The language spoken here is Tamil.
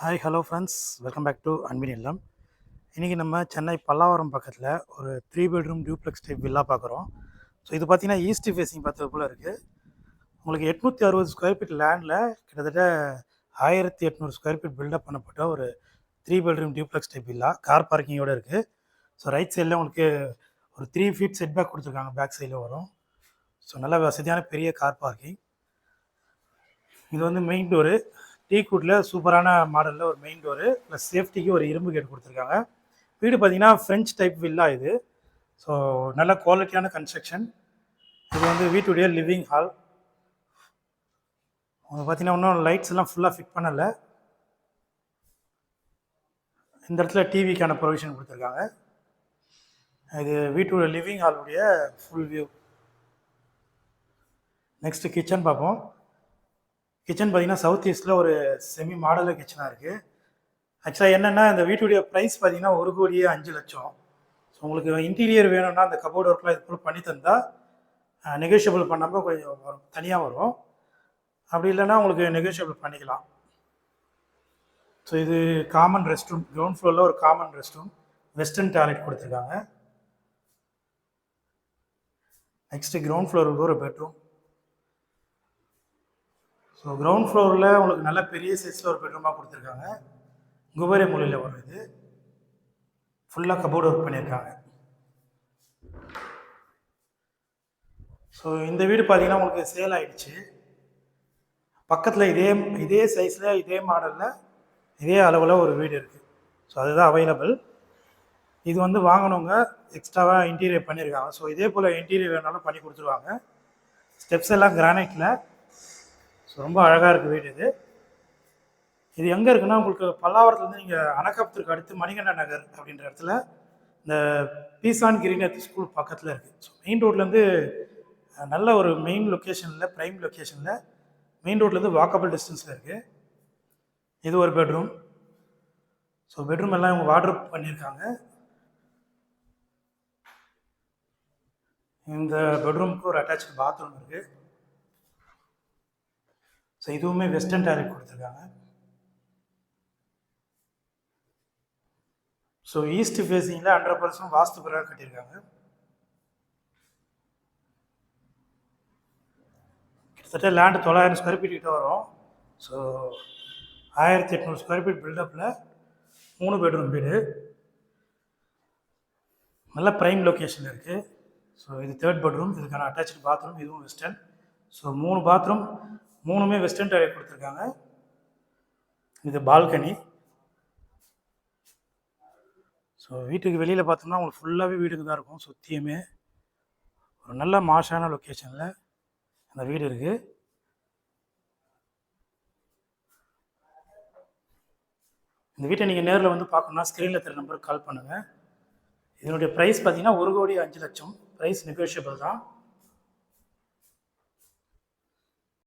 Hi hello friends welcome back to அன்பின் இல்லம் இன்றைக்கி நம்ம சென்னை பல்லாவரம் பக்கத்தில் ஒரு three bedroom duplex type villa பார்க்குறோம் ஸோ இது பார்த்தீங்கன்னா ஈஸ்ட் ஃபேஸிங் பார்த்தது போல் இருக்குது உங்களுக்கு எட்நூற்றி அறுபது ஸ்கொயர் ஃபீட் லேண்டில் கிட்டத்தட்ட ஆயிரத்தி எட்நூறு ஸ்கொயர் ஃபீட் பில்டப் பண்ணப்பட்ட ஒரு three bedroom duplex type villa car பார்க்கிங்கோடு இருக்குது ஸோ ரைட் சைடில் உங்களுக்கு ஒரு த்ரீ ஃபீட் செட் பேக் கொடுத்துருக்காங்க பேக் சைடில் வரும். ஸோ நல்ல வசதியான பெரிய கார் பார்க்கிங் இது வந்து மெயின் டோரு டீ கூட்டில் சூப்பரான மாடலில் ஒரு மெயின் டோரு ப்ளஸ் சேஃப்டிக்கு ஒரு இரும்பு கேட் கொடுத்துருக்காங்க. வீடு பார்த்தீங்கன்னா ஃப்ரெஞ்ச் டைப் வில்லா இது. ஸோ நல்ல குவாலிட்டியான கன்ஸ்ட்ரக்ஷன் இது வந்து வீட்டுடைய லிவிங் ஹால் பார்த்தீங்கன்னா இன்னும் லைட்ஸ் எல்லாம் ஃபுல்லாக ஃபிட் பண்ணலை. இந்த இடத்துல டிவிக்கான ப்ரொவிஷன் கொடுத்துருக்காங்க. இது வீட்டோட லிவிங் ஹாலுடைய ஃபுல் வியூ நெக்ஸ்ட்டு கிச்சன் பார்ப்போம். கிச்சன் பார்த்தீங்கன்னா சவுத் ஈஸ்டில் ஒரு செமி மாடலர் கிச்சனாக இருக்குது ஆக்சுவலாக என்னென்னா இந்த வீட்டுடைய ப்ரைஸ் பார்த்தீங்கன்னா ஒரு கோடியே அஞ்சு லட்சம். ஸோ உங்களுக்கு இன்டீரியர் வேணும்னா அந்த கபோர்டு ஒர்க்லாம் இது போல் பண்ணி தந்தால் நெகோஷியபிள் பண்ணாமல் கொஞ்சம் வரும் தனியாக வரும். அப்படி இல்லைன்னா உங்களுக்கு நெகோஷியபிள் பண்ணிக்கலாம். ஸோ இது காமன் ரெஸ்ட் ரூம் கிரவுண்ட் ஃப்ளோரில் ஒரு common rest room western toilet கொடுத்துருக்காங்க நெக்ஸ்ட்டு கிரவுண்ட் ஃப்ளோருக்கு ஒரு பெட்ரூம் ஸோ கிரவுண்ட் ஃப்ளோரில் உங்களுக்கு நல்ல பெரிய சைஸில் ஒரு பெட்ரூமாக கொடுத்துருக்காங்க. குபேர மொழியில் வரும் இது ஃபுல்லாக கபோர்டு ஒர்க் பண்ணியிருக்காங்க. ஸோ இந்த வீடு பார்த்தீங்கன்னா உங்களுக்கு சேல் ஆகிடுச்சு பக்கத்தில் இதே இதே சைஸில் இதே மாடலில் இதே அளவில் ஒரு வீடு இருக்குது ஸோ அதுதான் அவைலபிள் இது வந்து வாங்கினவங்க எக்ஸ்ட்ராவாக இன்டீரியர் பண்ணியிருக்காங்க. ஸோ இதே போல் இன்டீரியர் வேணாலும் பண்ணி கொடுத்துருவாங்க. ஸ்டெப்ஸ் எல்லாம் கிரானைட்டில் ரொம்ப அழகாக இருக்குது வீடு இது. இது எங்கே இருக்குன்னா உங்களுக்கு பல்லாவரத்துலேருந்து நீங்கள் அணக்காபுரத்துக்கு அடுத்து மணிகண்ட நகர் அப்படின்ற இடத்துல இந்த பீசான் கிரிநாத் ஸ்கூல் பக்கத்தில் இருக்குது ஸோ மெயின் ரோட்லேருந்து நல்ல ஒரு மெயின் லொக்கேஷனில் ப்ரைம் லொக்கேஷனில் மெயின் ரோட்லேருந்து வாக்கபிள் டிஸ்டன்ஸில் இருக்குது இது ஒரு பெட்ரூம் ஸோ பெட்ரூம் எல்லாம் இவங்க வாட்ரூப் பண்ணியிருக்காங்க இந்த பெட்ரூமுக்கு ஒரு அட்டாச்சு பாத்ரூம் இருக்குது ஸோ இதுவுமே வெஸ்டர்ன் டாய்லெட் கொடுத்துருக்காங்க. ஸோ ஈஸ்ட் ஃபேஸிங்கில் ஹண்ட்ரட் பர்சன்ட் வாஸ்து பிறகு கட்டியிருக்காங்க. கிட்டத்தட்ட லேண்டு தொள்ளாயிரம் ஸ்கொயர் ஃபீட் கிட்ட வரும். ஸோ ஆயிரத்தி எட்நூறு ஸ்கொயர் ஃபீட் பில்டப்பில் மூணு பெட்ரூம் வீடு. நல்ல ப்ரைம் லொக்கேஷனில் இருக்குது ஸோ இது தேர்ட் பெட்ரூம் இதுக்கான அட்டாச்சு பாத்ரூம் இதுவும் வெஸ்டர்ன் ஸோ மூணு பாத்ரூம் மூணுமே வெஸ்டர்ன் டைலர் கொடுத்துருக்காங்க. இது பால்கனி ஸோ வீட்டுக்கு வெளியில் பார்த்தோம்னா உங்களுக்கு ஃபுல்லாகவே வீடுங்க தான் இருக்கும் சுற்றியுமே ஒரு நல்ல மாஷான லொக்கேஷனில் அந்த வீடு இருக்குது இந்த வீட்டை நீங்கள் நேரில் வந்து பார்க்கணுன்னா ஸ்க்ரீனில் தெரிய நம்பருக்கு கால் பண்ணுங்கள் இதனுடைய ப்ரைஸ் பார்த்தீங்கன்னா ஒரு கோடி அஞ்சு லட்சம். ப்ரைஸ் நெகோஷியபிள் தான்.